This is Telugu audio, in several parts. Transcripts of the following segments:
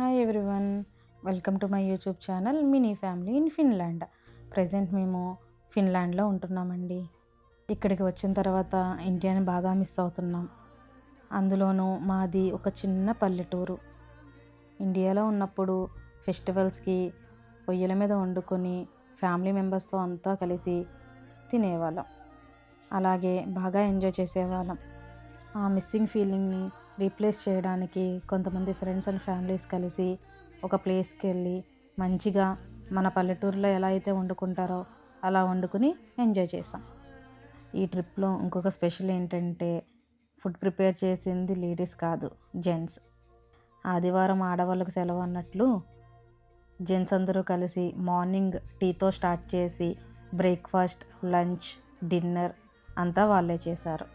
Hi everyone welcome to my YouTube channel mini family in Finland present మేము ఫిన్లాండ్లో ఉంటున్నామండి. ఇక్కడికి వచ్చిన తర్వాత ఇండియాని బాగా మిస్ అవుతున్నాం. అందులోనూ మాది ఒక చిన్న పల్లెటూరు. ఇండియాలో ఉన్నప్పుడు ఫెస్టివల్స్కి పొయ్యిల మీద వండుకొని ఫ్యామిలీ మెంబర్స్తో అంతా కలిసి తినేవాళ్ళం. అలాగే బాగా ఎంజాయ్ చేసేవాళ్ళం. ఆ మిస్సింగ్ ఫీలింగ్ని రీప్లేస్ చేయడానికి కొంతమంది ఫ్రెండ్స్ అండ్ ఫ్యామిలీస్ కలిసి ఒక ప్లేస్కి వెళ్ళి మంచిగా మన పల్లెటూరులో ఎలా అయితే వండుకుంటారో అలా వండుకుని ఎంజాయ్ చేసాం. ఈ ట్రిప్లో ఇంకొక స్పెషల్ ఏంటంటే ఫుడ్ ప్రిపేర్ చేసింది లేడీస్ కాదు జెంట్స్. ఆదివారం ఆడవాళ్ళకు సెలవు అన్నట్లు జెంట్స్ అందరూ కలిసి మార్నింగ్ టీతో స్టార్ట్ చేసి బ్రేక్ఫాస్ట్ లంచ్ డిన్నర్ అంతా వాళ్ళే చేశారు.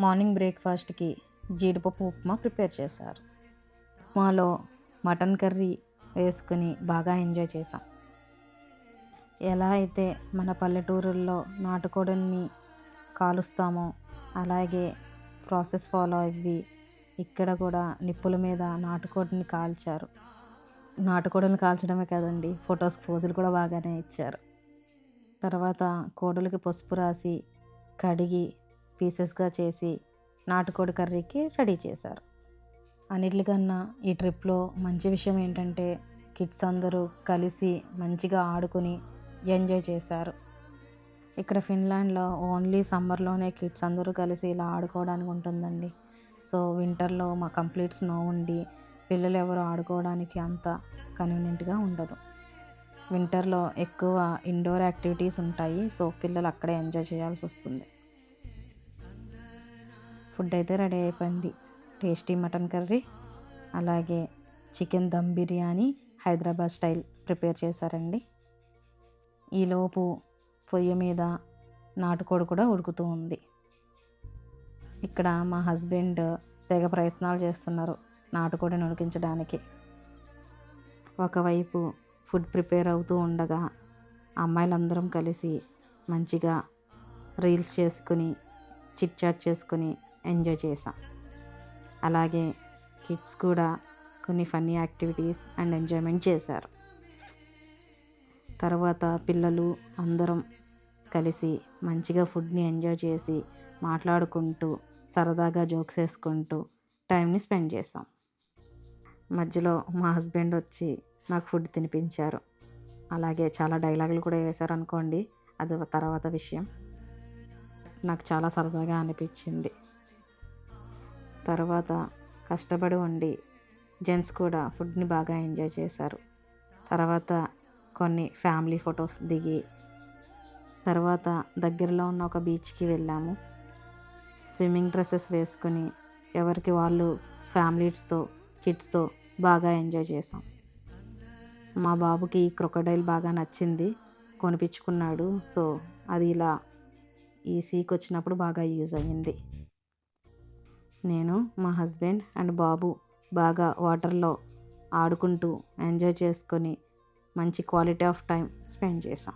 మార్నింగ్ బ్రేక్ఫాస్ట్కి జీడిపప్పు ఉప్మా ప్రిపేర్ చేశారు. ఉప్మాలో మటన్ కర్రీ వేసుకుని బాగా ఎంజాయ్ చేసాం ఎలా అయితే మన పల్లెటూరుల్లో నాటుకోడిని కాలుస్తామో అలాగే ప్రాసెస్ ఫాలో అయ్యి ఇక్కడ కూడా నిప్పుల మీద నాటుకోడిని కాల్చారు. నాటుకోడిని కాల్చడమే కదండి ఫొటోస్ ఫోజులు కూడా బాగానే ఇచ్చారు. తర్వాత కోడలకి పసుపు రాసి కడిగి పీసెస్గా చేసి నాటుకోడి కర్రీకి రెడీ చేశారు. అన్నిటికన్నా ఈ ట్రిప్లో మంచి విషయం ఏంటంటే కిడ్స్ అందరూ కలిసి మంచిగా ఆడుకుని ఎంజాయ్ చేశారు. ఇక్కడ ఫిన్లాండ్లో ఓన్లీ సమ్మర్లోనే కిడ్స్ అందరూ కలిసి ఇలా ఆడుకోవడానికి ఉంటుందండి. సో వింటర్లో మా కంప్లీట్ స్నో ఉండి పిల్లలు ఎవరు ఆడుకోవడానికి అంత కన్వీనియంట్గా ఉండదు. వింటర్లో ఎక్కువ ఇండోర్ యాక్టివిటీస్ ఉంటాయి. సో పిల్లలు అక్కడే ఎంజాయ్ చేయాల్సి వస్తుంది. ఫుడ్ అయితే రెడీ అయిపోయింది. టేస్టీ మటన్ కర్రీ అలాగే chicken dum biryani Hyderabad style prepare చేశారండి. ఈలోపు పొయ్యి మీద నాటుకోడి కూడా ఉడుకుతూ ఉంది. ఇక్కడ మా హస్బెండ్ తెగ ప్రయత్నాలు చేస్తున్నారు నాటుకోడిని ఉడికించడానికి. ఒకవైపు ఫుడ్ ప్రిపేర్ అవుతూ ఉండగా అమ్మాయిలందరం కలిసి మంచిగా రీల్స్ చేసుకుని చిట్ చాట్ చేసుకుని ఎంజాయ్ చేసాం అలాగే కిడ్స్ కూడా కొన్ని ఫన్నీ యాక్టివిటీస్ అండ్ ఎంజాయ్మెంట్ చేశారు. తర్వాత పిల్లలు అందరం కలిసి మంచిగా ఫుడ్ని ఎంజాయ్ చేసి మాట్లాడుకుంటూ సరదాగా జోక్స్ వేసుకుంటూ టైంని స్పెండ్ చేసాం మధ్యలో మా హస్బెండ్ వచ్చి నాకు ఫుడ్ తినిపించారు. అలాగే చాలా డైలాగులు కూడా వేశారు అనుకోండి అది తర్వాత విషయం. నాకు చాలా సరదాగా అనిపించింది. తర్వాత కష్టపడి వండి జెంట్స్ కూడా ఫుడ్ని బాగా ఎంజాయ్ చేశారు. తర్వాత కొన్ని ఫ్యామిలీ ఫొటోస్ దిగి తర్వాత దగ్గరలో ఉన్న ఒక బీచ్కి వెళ్ళాము. స్విమ్మింగ్ డ్రెస్సెస్ వేసుకొని ఎవరికి వాళ్ళు ఫ్యామిలీస్తో కిడ్స్తో బాగా ఎంజాయ్ చేసాం మా బాబుకి క్రొకడైల్ బాగా నచ్చింది కొనిపించుకున్నాడు. సో అది ఇలా ఈ సీక్ వచ్చినప్పుడు బాగా యూజ్ అయ్యింది. నేను మా హస్బెండ్ అండ్ బాబు బాగా వాటర్లో ఆడుకుంటూ ఎంజాయ్ చేసుకొని మంచి క్వాలిటీ ఆఫ్ టైం స్పెండ్ చేసాం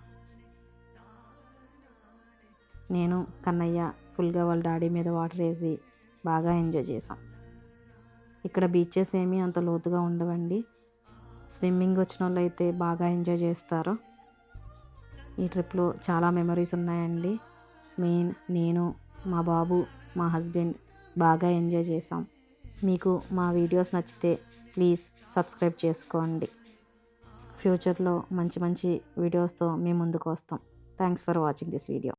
నేను కన్నయ్య ఫుల్గా వాళ్ళ డాడీ మీద వాటర్ వేసి బాగా ఎంజాయ్ చేసాం ఇక్కడ బీచెస్ ఏమీ అంత లోతుగా ఉండవండి. స్విమ్మింగ్ వచ్చిన వాళ్ళు అయితే బాగా ఎంజాయ్ చేస్తారు. ఈ ట్రిప్లో చాలా మెమరీస్ ఉన్నాయండి. మెయిన్ నేను మా బాబు మా హస్బెండ్ బాగా ఎంజాయ్ చేసాం మీకు మా వీడియోస్ నచ్చితే ప్లీజ్ సబ్స్క్రైబ్ చేసుకోండి. ఫ్యూచర్లో మంచి మంచి వీడియోస్తో మేము ముందుకు వస్తాం. Thanks for watching this video